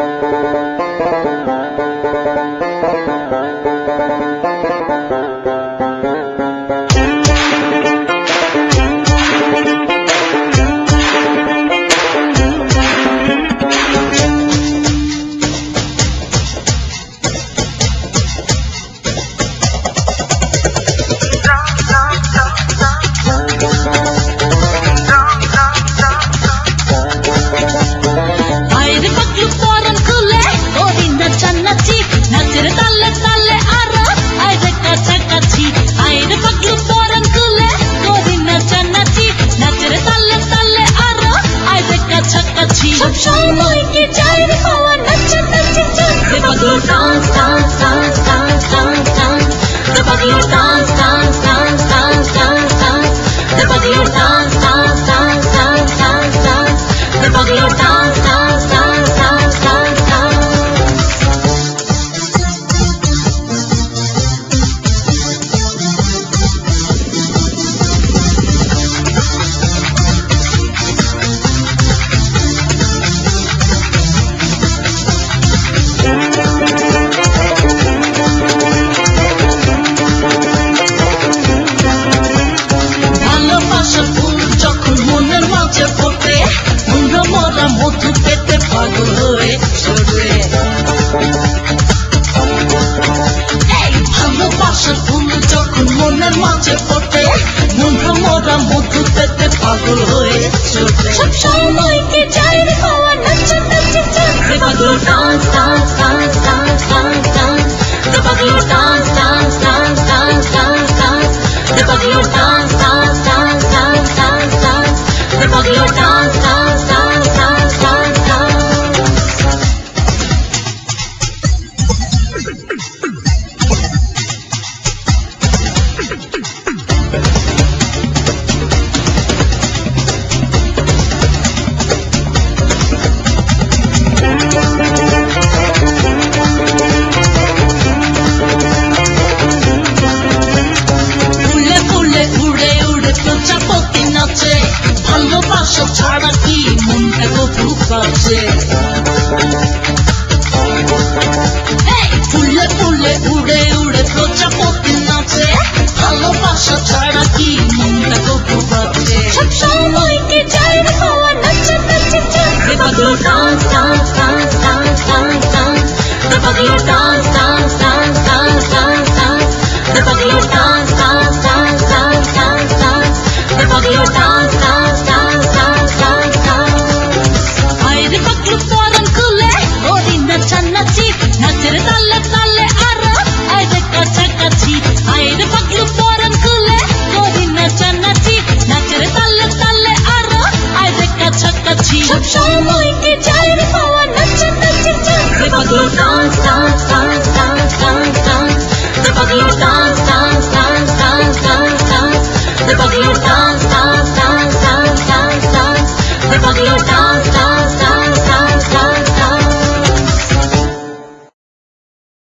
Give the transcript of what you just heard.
Música তালে তালে আরও। আইরে কাছাকাছি আইরে পাখি পরন খুলে গোবিন্দা চান্নাচি নাচের তালে তালে আরও। আইরে কাছাকাছি। সব সময় কি চাই রে হওয়া নাচ নাচ রে পাগলো dance dance dance dance dance dance রে পাগলো ডান্স পাগল হয়ে ছোটে সব সময় কি চাই রে হওয়া নাচ নাচ রে পাগল dance dance dance dance dance dance রে পাগল dance dance dance dance dance dance রে পাগল dance dance dance dance dance dance রে পাগল ডান্স ডান্স ভালোবাসা ছাড়া কি মনটা গভু কাছে ফুলে ফুলে উড়ে উড়ে প্রজাপতি নাচে ভালোবাসা ছাড়া কি মনটা গভু কাছে সব সময় কি চাই The body dance, dance, dance, dance, dance, dance. The body dance.